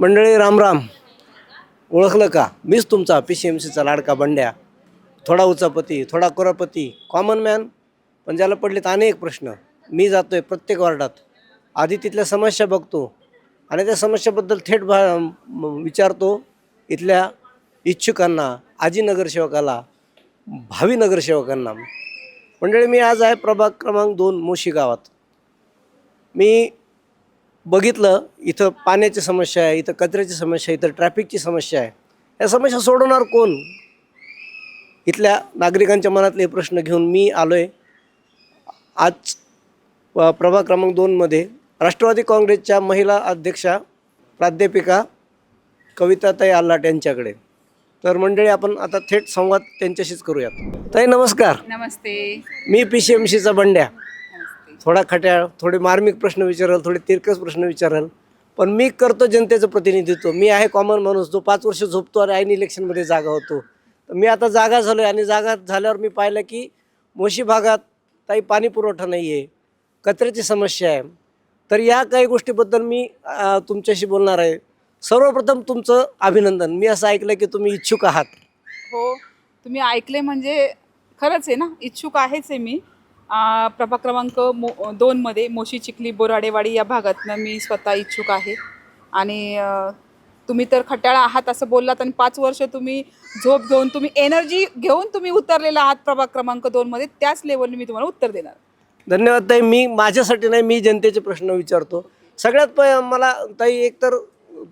मंडळी रामराम ओळखलं का? मीच तुमचा पी सी एम सीचा लाडका बंड्या. थोडा उचापती थोडा कोरापती कॉमन मॅन पण ज्याला पडलेत अनेक प्रश्न. मी जातोय प्रत्येक वार्डात. आधी तिथल्या समस्या बघतो. आणि त्या समस्याबद्दल थेट भा विचारतो इथल्या इच्छुकांना आजी नगरसेवकाला भावी नगरसेवकांना. मंडळी मी आज आहे प्रभाग क्रमांक दोन मोशी गावात. मी बघितलं इथं पाण्याची समस्या आहे इथं कचऱ्याची समस्या आहे इथं ट्रॅफिकची समस्या आहे. या समस्या सोडवणार कोण? इथल्या नागरिकांच्या मनातले प्रश्न घेऊन मी आलो आहे आज प्रभाग क्रमांक दोनमध्ये राष्ट्रवादी काँग्रेसच्या महिला अध्यक्षा प्राध्यापिका कविताताई आल्लाट यांच्याकडे. तर मंडळी आपण आता थेट संवाद त्यांच्याशीच करूयात. ताई नमस्कार. नमस्ते. मी पी सी एम सीचा बंड्या. थोडा खट्याळ थोडे मार्मिक प्रश्न विचारल थोडे तिरकस प्रश्न विचारल. पण मी करतो जनतेचं प्रतिनिधित्व. मी आहे कॉमन माणूस जो पाच वर्ष झोपतो आणि ऐन इलेक्शनमध्ये जागा होतो. तर मी आता जागा झालो आहे आणि जागा झाल्यावर मी पाहिलं की मोशी भागात काही पाणी पुरवठा नाही आहे कचऱ्याची समस्या आहे. तर या काही गोष्टीबद्दल मी तुमच्याशी बोलणार आहे. सर्वप्रथम तुमचं अभिनंदन. मी असं ऐकलं की तुम्ही इच्छुक आहात. हो. तुम्ही ऐकले म्हणजे खरंच आहे ना? इच्छुक आहेच आहे मी. प्रभाग क्रमांक मो दोनमध्ये मोशी चिखली बोराडेवाडी या भागातनं मी स्वतः इच्छुक आहे. आणि तुम्ही तर खट्याळा आहात असं बोललात आणि पाच वर्ष तुम्ही झोप घेऊन तुम्ही एनर्जी घेऊन तुम्ही उतरलेला आहात प्रभाग क्रमांक दोनमध्ये त्याच लेवलने मी तुम्हाला उत्तर देणार. धन्यवाद ताई. मी माझ्यासाठी नाही मी जनतेचे प्रश्न विचारतो. सगळ्यात प मला ताई एकतर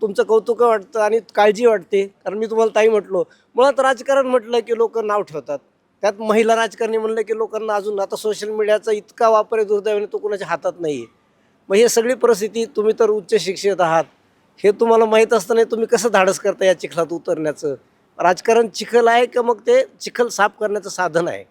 तुमचं कौतुक वाटतं आणि काळजी वाटते. कारण मी तुम्हाला ताई म्हटलो. मुळात राजकारण म्हटलं की लोक नाव ठेवतात. त्यात महिला राजकारणी म्हणलं की लोकांना अजून आता सोशल मीडियाचा इतका वापर आहे दुर्दैवाने तो कोणाच्या हातात नाही आहे मग ही सगळी परिस्थिती तुम्ही तर उच्च शिक्षित आहात. हे तुम्हाला माहीत असताना तुम्ही कसं धाडस करता या चिखलात उतरण्याचं? राजकारण चिखल आहे का मग ते चिखल साफ करण्याचं साधन आहे?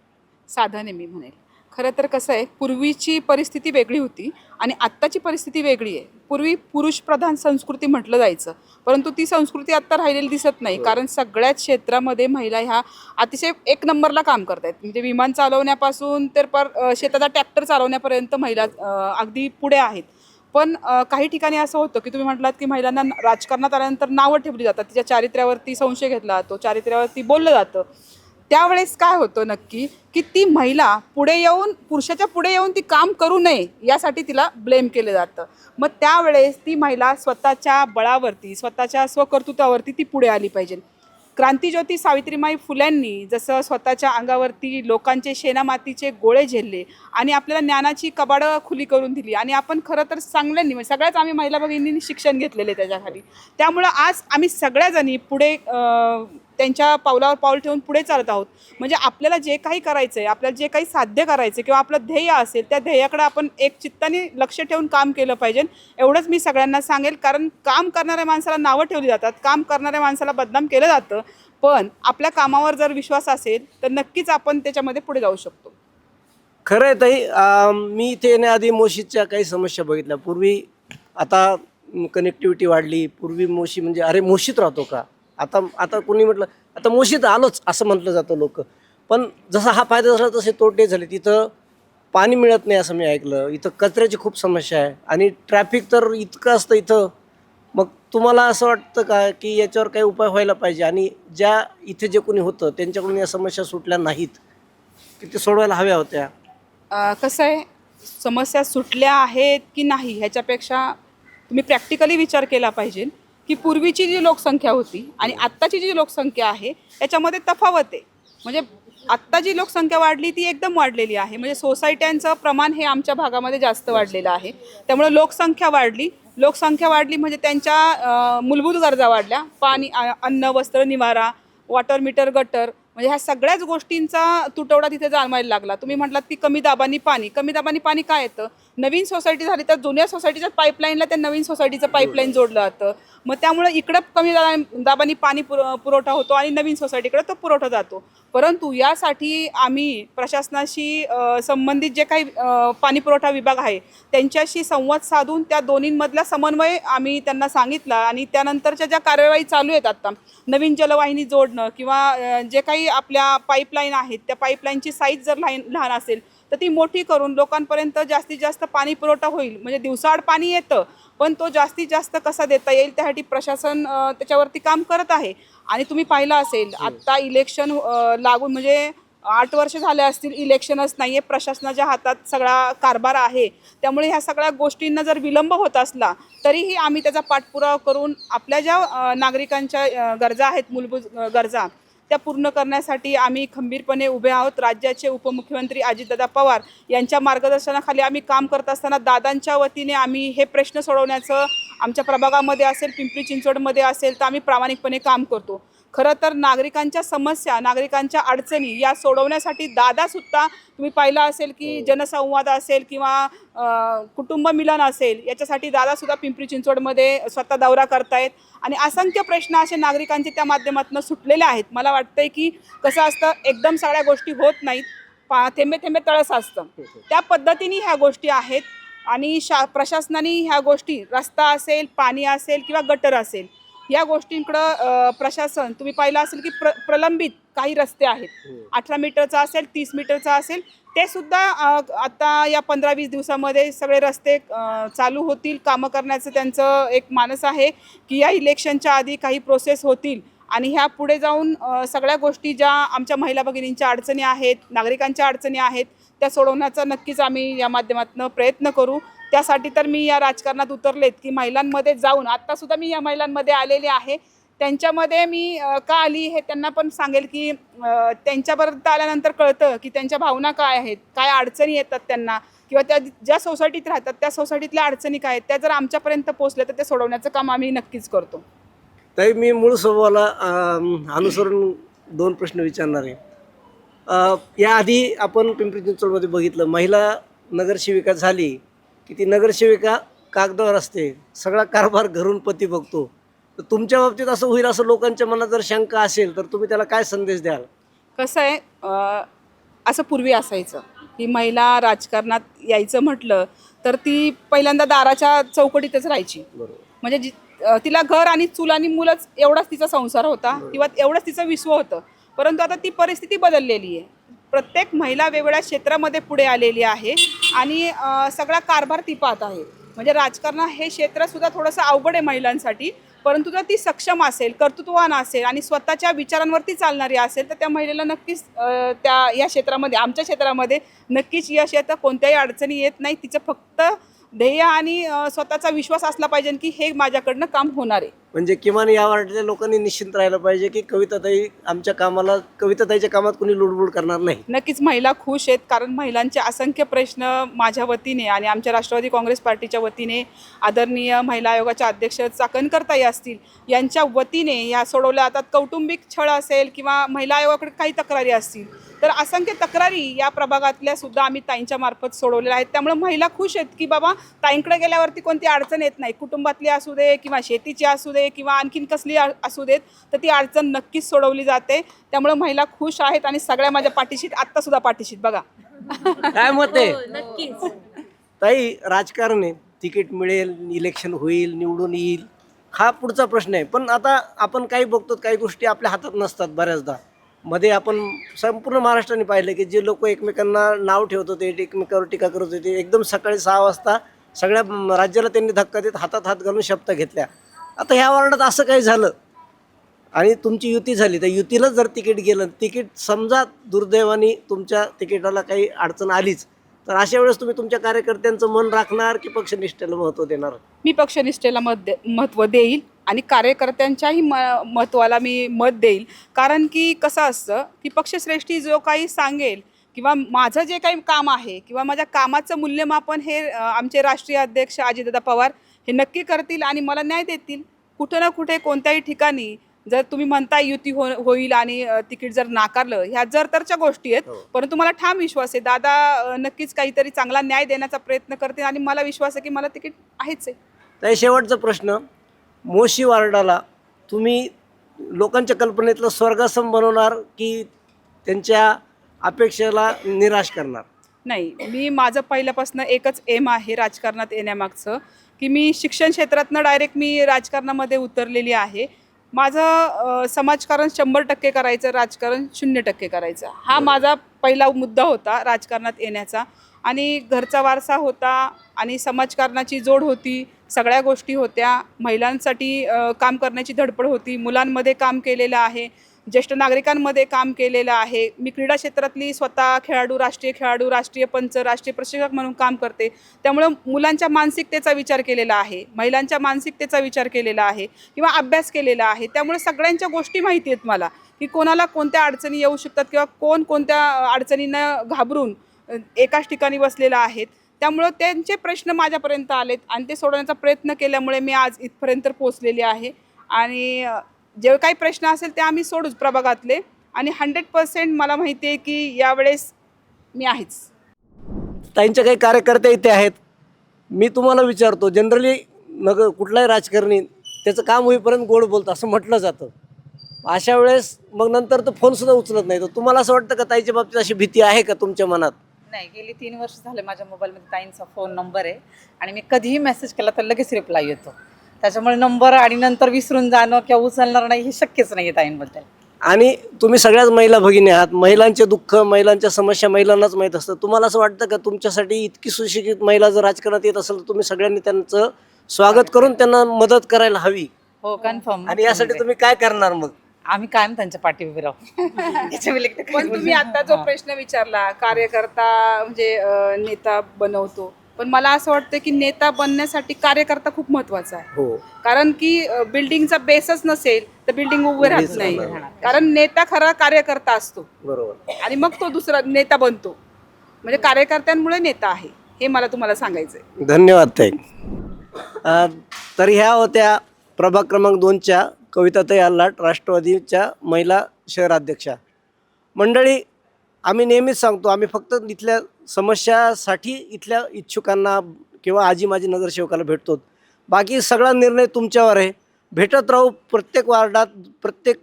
साधन आहे मी म्हणेल. खरं तर कसं आहे पूर्वीची परिस्थिती वेगळी होती आणि आत्ताची परिस्थिती वेगळी आहे. पूर्वी पुरुषप्रधान संस्कृती म्हटलं जायचं परंतु ती संस्कृती आत्ता राहिलेली दिसत नाही. कारण सगळ्याच क्षेत्रामध्ये महिला ह्या अतिशय एक नंबरला काम करत आहेत म्हणजे विमान चालवण्यापासून तर पर शेताचा ट्रॅक्टर चालवण्यापर्यंत महिला अगदी पुढे आहेत. पण काही ठिकाणी असं होतं की तुम्ही म्हटलात की महिलांना राजकारणात आल्यानंतर नावं ठेवली जातात. तिच्या चारित्र्यावरती संशय घेतला जातो चारित्र्यावरती बोललं जातं. त्यावेळेस काय होतं नक्की की ती महिला पुढे येऊन पुरुषाच्या पुढे येऊन ती काम करू नये यासाठी तिला ब्लेम केलं जातं. मग त्यावेळेस ती महिला स्वतःच्या बळावरती स्वतःच्या स्वकर्तृत्वावरती ती पुढे आली पाहिजे. क्रांतीज्योती सावित्रीमाई फुल्यांनी जसं स्वतःच्या अंगावरती लोकांचे शेणामातीचे गोळे झेलले आणि आपल्याला ज्ञानाची कबाडं खुली करून दिली आणि आपण खरं तर चांगल्यांनी म्हणजे सगळ्याच आम्ही महिला भगिनींनी शिक्षण घेतलेले त्याच्याखाली त्यामुळं आज आम्ही सगळ्याजणी पुढे त्यांच्या पावलावर पाऊल ठेवून पुढे चालत आहोत. म्हणजे आपल्याला जे काही करायचं आहे आपल्याला जे काही साध्य करायचं आहे किंवा आपलं ध्येय असेल त्या ध्येयाकडे आपण एक चित्ताने लक्ष ठेवून काम केलं पाहिजे. एवढंच मी सगळ्यांना सांगेल कारण काम करणाऱ्या माणसाला नावं ठेवली जातात काम करणाऱ्या माणसाला बदनाम केलं जातं. पण आपल्या कामावर जर विश्वास असेल तर नक्कीच आपण त्याच्यामध्ये पुढे जाऊ शकतो. खरं आहे ताई मी इथे येण्याआधी मोशीच्या काही समस्या बघितल्या. पूर्वी आता कनेक्टिव्हिटी वाढली. पूर्वी मोशी म्हणजे अरे मोशीत राहतो का? आता आता कोणी म्हटलं आता मोशीत आलोच असं म्हटलं जातं लोक. पण जसा हा फायदा झाला तसे तोटे झाले तिथं पाणी मिळत नाही असं मी ऐकलं. इथं कचऱ्याची खूप समस्या आहे. आणि ट्रॅफिक तर इतकं असतं इथं. मग तुम्हाला असं वाटतं का की याच्यावर काही उपाय व्हायला पाहिजे? आणि ज्या इथे जे कोणी होतं त्यांच्याकडून या समस्या सुटल्या नाहीत की ते सोडवायला हव्या होत्या? कसं आहे समस्या सुटल्या आहेत की नाही ह्याच्यापेक्षा तुम्ही प्रॅक्टिकली विचार केला पाहिजे. की पूर्वीची जी लोकसंख्या होती आणि आत्ताची जी लोकसंख्या आहे याच्यामध्ये तफावत आहे. म्हणजे आत्ता जी लोकसंख्या वाढली ती एकदम वाढलेली आहे. म्हणजे सोसायट्यांचं प्रमाण हे आमच्या भागामध्ये जास्त वाढलेलं आहे. त्यामुळे लोकसंख्या वाढली. लोकसंख्या वाढली म्हणजे त्यांच्या मूलभूत गरजा वाढल्या. पाणी अन्न वस्त्र निवारा वॉटर मीटर गटर म्हणजे ह्या सगळ्याच गोष्टींचा तुटवडा तिथे जाणवायला लागला. तुम्ही म्हटलात की कमी दाबानी पाणी. कमी दाबानी पाणी काय येतं? नवीन सोसायटी झाली तर जुन्या सोसायटीच्या पाईपलाईनला त्या नवीन सोसायटीचं पाईपलाईन जोडलं जातं. मग त्यामुळे इकडं कमी दाबानी पाणी पुर पुरवठा होतो आणि नवीन सोसायटीकडे तो पुरवठा जातो. परंतु यासाठी आम्ही प्रशासनाशी संबंधित जे काही पाणी पुरवठा विभाग आहे त्यांच्याशी संवाद साधून त्या दोन्हींमधला समन्वय आम्ही त्यांना सांगितला आणि त्यानंतरच्या ज्या कार्यवाही चालू आहेत आता नवीन जलवाहिनी जोडणं किंवा जे काही आपल्या पाईपलाईन आहेत त्या पाईपलाईनची साईज जर लहान लहान असेल तर ती मोठी करून लोकांपर्यंत जास्तीत जास्त पाणी पुरवठा होईल. म्हणजे दिवसाआड पाणी येतं पण तो जास्तीत जास्त कसा देता येईल त्यासाठी प्रशासन त्याच्यावरती काम करत आहे. आणि तुम्ही पाहिलं असेल आत्ता इलेक्शन लागून म्हणजे आठ वर्ष झाले असतील इलेक्शनच नाही आहे प्रशासनाच्या हातात सगळा कारभार आहे. त्यामुळे ह्या सगळ्या गोष्टींना जर विलंब होत असला तरीही आम्ही त्याचा पाठपुरावा करून आपल्या ज्या नागरिकांच्या गरजा आहेत मूलभूत गरजा त्या पूर्ण करण्यासाठी आम्ही खंबीरपणे उभे आहोत. राज्याचे उपमुख्यमंत्री अजितदादा पवार यांच्या मार्गदर्शनाखाली आम्ही काम करत असताना दादांच्या वतीने आम्ही हे प्रश्न सोडवण्याचं आमच्या प्रभागामध्ये असेल पिंपरी चिंचवडमध्ये असेल तर आम्ही प्रामाणिकपणे काम करतो. खरं तर नागरिकांच्या समस्या नागरिकांच्या अडचणी या सोडवण्यासाठी दादासुद्धा तुम्ही पाहिलं असेल की जनसंवाद असेल किंवा कुटुंब मिलन असेल याच्यासाठी दादासुद्धा पिंपरी चिंचवडमध्ये स्वतः दौरा करतायत. आणि असंख्य प्रश्न असे नागरिकांचे त्या माध्यमातून सुटलेले आहेत. मला वाटतंय की कसं असतं एकदम सगळ्या गोष्टी होत नाहीत. पा थेंबे थेंबे तळस असतं. त्या पद्धतीने ह्या गोष्टी आहेत. आणि शा प्रशासनाने ह्या गोष्टी रस्ता असेल पाणी असेल किंवा गटर असेल या गोष्टींकडं प्रशासन तुम्ही पाहिलं असेल की प्र प्रलंबित काही रस्ते आहेत. अठरा मीटरचा असेल तीस मीटरचा असेल ते सुद्धा आता या पंधरा वीस दिवसामध्ये सगळे रस्ते चालू होतील. कामं करण्याचं त्यांचं एक मानस आहे की या इलेक्शनच्या आधी काही प्रोसेस होतील. आणि ह्या पुढे जाऊन सगळ्या गोष्टी ज्या आमच्या महिला भगिनींच्या अडचणी आहेत नागरिकांच्या अडचणी आहेत त्या सोडवण्याचा नक्कीच आम्ही या माध्यमातून प्रयत्न करू. त्यासाठी तर मी या राजकारणात उतरलेत की महिलांमध्ये जाऊन आत्तासुद्धा मी या महिलांमध्ये आलेले आहे. त्यांच्यामध्ये मी का आली हे त्यांना पण सांगेल की त्यांच्यापर्यंत आल्यानंतर कळतं की त्यांच्या भावना काय आहेत काय अडचणी येतात त्यांना. किंवा त्या ज्या सोसायटीत राहतात त्या सोसायटीतल्या अडचणी काय आहेत त्या जर आमच्यापर्यंत पोहोचल्या तर ते सोडवण्याचं काम आम्ही नक्कीच करतो. ताई मी मूळ स्वभावाला अनुसरून दोन प्रश्न विचारणार आहे. याआधी आपण पिंपरी चिंचवडमध्ये बघितलं महिला नगरसेविका झाली की ती नगरसेविका कागदावर असते. सगळा कारभार घरून पती बघतो. तर तुमच्या बाबतीत असं होईल असं लोकांच्या मनात जर शंका असेल तर तुम्ही त्याला काय संदेश द्याल? कसं आहे असं पूर्वी असायचं. की महिला राजकारणात यायचं म्हटलं तर ती पहिल्यांदा दाराच्या चौकटीतच राहायची. बरोबर. म्हणजे जी तिला घर आणि चूल आणि मुलंच एवढाच तिचा संसार होता किंवा एवढंच तिचं विश्व होतं. परंतु आता ती परिस्थिती बदललेली आहे. प्रत्येक महिला वेगवेगळ्या क्षेत्रामध्ये पुढे आलेली आहे आणि सगळा कारभार ती पाहत आहे. म्हणजे राजकारण हे क्षेत्रसुद्धा थोडंसं अवघड आहे महिलांसाठी परंतु जर ती सक्षम असेल कर्तृत्ववान असेल आणि स्वतःच्या विचारांवरती चालणारी असेल तर त्या महिलेला नक्कीच त्या या क्षेत्रामध्ये आमच्या क्षेत्रामध्ये नक्कीच यश येतं. कोणत्याही अडचणी येत नाही. तिचं फक्त ध्येय आणि स्वतःचा विश्वास असला पाहिजे की हे माझ्याकडनं काम होणार आहे. म्हणजे किमान या वार्डातल्या लोकांनी निश्चिंत राहिलं पाहिजे की कविताताई आमच्या कामाला कविताताईच्या कामात कोणी लुडबुड करणार नाही. नक्कीच महिला खुश आहेत कारण महिलांचे असंख्य प्रश्न माझ्या वतीने आणि आमच्या राष्ट्रवादी काँग्रेस पार्टीच्या वतीने आदरणीय महिला आयोगाच्या अध्यक्ष चाकणकरताई असतील यांच्या वतीने या सोडवल्या जातात. कौटुंबिक छळ असेल किंवा महिला आयोगाकडे काही तक्रारी असतील तर असंख्य तक्रारी या प्रभागातल्या सुद्धा आम्ही ताईंच्या मार्फत सोडवलेल्या आहेत. त्यामुळे महिला खुश आहेत की बाबा ताईंकडे गेल्यावरती कोणती अडचण येत नाही. कुटुंबातली असू दे किंवा शेतीची असू दे किंवा आणखीन कसली आ- असू देत तर ती अडचण नक्कीच सोडवली जाते. त्यामुळे महिला खुश आहेत आणि सगळ्या माझ्या पाठीशीत आत्तासुद्धा पाठीशीत बघा. काय मत आहे? नक्कीच. ताई राजकारण आहे तिकीट मिळेल इलेक्शन होईल निवडून येईल. हा पुढचा प्रश्न आहे. पण आता आपण काही बघतो काही गोष्टी आपल्या हातात नसतात बऱ्याचदा. मध्ये आपण संपूर्ण महाराष्ट्राने पाहिलं की जे लोक एकमेकांना नाव ठेवत होते एकमेकावर टीका करत होते. एकदम सकाळी सहा वाजता सगळ्या राज्याला त्यांनी धक्का देत हातात हात घालून शपथ घेतल्या. आता ह्या वॉर्डात असं काही झालं. आणि तुमची युती झाली तर युतीलाच जर तिकीट गेलं तिकीट समजा दुर्दैवाने तुमच्या तिकिटाला काही अडचण आलीच तर अशा वेळेस तुम्ही तुमच्या कार्यकर्त्यांचं मन राखणार की पक्षनिष्ठेला महत्त्व देणार? मी पक्षनिष्ठेला मत दे महत्त्व देईल आणि कार्यकर्त्यांच्याही म महत्त्वाला मी मत देईल. कारण की कसं असतं की पक्षश्रेष्ठी जो काही सांगेल किंवा माझं जे काही काम आहे किंवा माझ्या कामाचं मूल्यमापन हे आमचे राष्ट्रीय अध्यक्ष अजितदादा पवार हे नक्की करतील आणि मला न्याय देतील. कुठं ना कुठे कोणत्याही ठिकाणी जर तुम्ही म्हणता युती हो होईल आणि तिकीट जर नाकारलं ह्या जर तरच्या गोष्टी आहेत हो. परंतु मला ठाम विश्वास आहे. दादा नक्कीच काहीतरी चांगला न्याय देण्याचा प्रयत्न करतील आणि मला विश्वास आहे की मला तिकीट आहेच आहे. तर शेवटचा प्रश्न. मोशी वार्डाला तुम्ही लोकांच्या कल्पनेतलं स्वर्गासम बनवणार की त्यांच्या अपेक्षेला निराश करणार? नाही मी माझं पहिल्यापासून एकच एम आहे राजकारणात येण्यामागचं. की मी शिक्षण क्षेत्रातनं डायरेक्ट मी राजकारणामध्ये उतरलेली आहे. माझं समाजकारण शंभर टक्के करायचं राजकारण शून्य टक्के करायचं. हा माझा पहिला मुद्दा होता राजकारणात येण्याचा. आणि घरचा वारसा होता आणि समाजकारणाची जोड होती. सगळ्या गोष्टी होत्या. महिलांसाठी काम करण्याची धडपड होती. मुलांमध्ये काम केलेलं आहे. ज्येष्ठ नागरिकांमध्ये काम केलेलं आहे. मी क्रीडा क्षेत्रातली स्वतः खेळाडू राष्ट्रीय खेळाडू राष्ट्रीय पंच राष्ट्रीय प्रशिक्षक म्हणून काम करते. त्यामुळं मुलांच्या मानसिकतेचा विचार केलेला आहे. महिलांच्या मानसिकतेचा विचार केलेला आहे किंवा अभ्यास केलेला आहे. त्यामुळे सगळ्यांच्या गोष्टी माहिती आहेत मला की कोणाला कोणत्या अडचणी येऊ शकतात किंवा कोण कोणत्या अडचणींना घाबरून एकाच ठिकाणी बसलेला आहेत. त्यामुळं त्यांचे प्रश्न माझ्यापर्यंत आलेत आणि ते सोडवण्याचा प्रयत्न केल्यामुळे मी आज इथपर्यंत पोचलेली आहे. आणि जे काही प्रश्न असेल ते आम्ही सोडूच प्रभागातले. आणि हंड्रेड पर्सेंट मला माहिती आहे की यावेळेस मी आहेच. ताईंचे काही कार्यकर्ते इथे आहेत. मी तुम्हाला विचारतो जनरली नग कुठलाही राजकारणी त्याचं काम होईपर्यंत गोड बोलतं असं म्हटलं जातं. अशा वेळेस मग नंतर तो फोनसुद्धा उचलत नाही. तर तुम्हाला असं वाटतं का ताईच्या बाबतीत अशी भीती आहे का तुमच्या मनात? नाही गेली तीन वर्ष झाले माझ्या मोबाईलमध्ये ताईंचा फोन नंबर आहे. आणि मी कधीही मेसेज केला तर लगेच रिप्लाय येतो. त्याच्यामुळे नंबर आणि नंतर विसरून जाणं किंवा उचलणार नाही हे शक्यच नाही ताईंबद्दल. आणि तुम्ही सगळ्याच महिला भगिनी आहात. महिलांचे दुःख महिलांच्या समस्या महिलांनाच माहीत असतं. तुम्हाला असं वाटतं का तुमच्यासाठी इतकी सुशिक्षित महिला जर राजकारणात येत असेल तर तुम्ही सगळ्यांनी त्यांचं स्वागत करून त्यांना मदत करायला हवी? हो कन्फर्म आणि यासाठी तुम्ही काय करणार मग? आम्ही कायम त्यांच्या पाठी उभे राहू. पण तुम्ही. आता जो. प्रश्न विचारला कार्यकर्ता म्हणजे नेता बनवतो पण मला असं वाटतं की नेता बनण्यासाठी कार्यकर्ता खूप महत्त्वाचा आहे. हो. कारण की अ, बिल्डिंगचा बेसच नसेल तर बिल्डिंग उभे राहत नाही. कारण नेता खरा कार्यकर्ता असतो. बरोबर. आणि मग तो दुसरा नेता बनतो. म्हणजे कार्यकर्त्यांमुळे नेता आहे हे मला तुम्हाला सांगायचंय. धन्यवाद ताई. अ, तर ह्या होत्या प्रभाग क्रमांक दोनच्या कविताताई आल्हाट राष्ट्रवादीच्या महिला शहराध्यक्षा. मंडळी आम्ही नेहमीच सांगतो आम्ही फक्त इथल्या समस्यासाठी इथल्या इच्छुकांना किंवा आजी माजी नगरसेवकाला भेटतो. बाकी सगळा निर्णय तुमच्यावर आहे. भेटत राहू प्रत्येक वार्डात प्रत्येक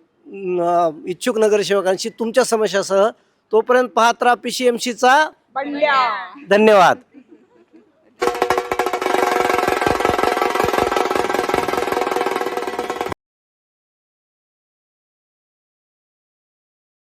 इच्छुक नगरसेवकांशी तुमच्या समस्यासह तोपर्यंत पाहत राहा पी सी एम सीचा धन्यवाद.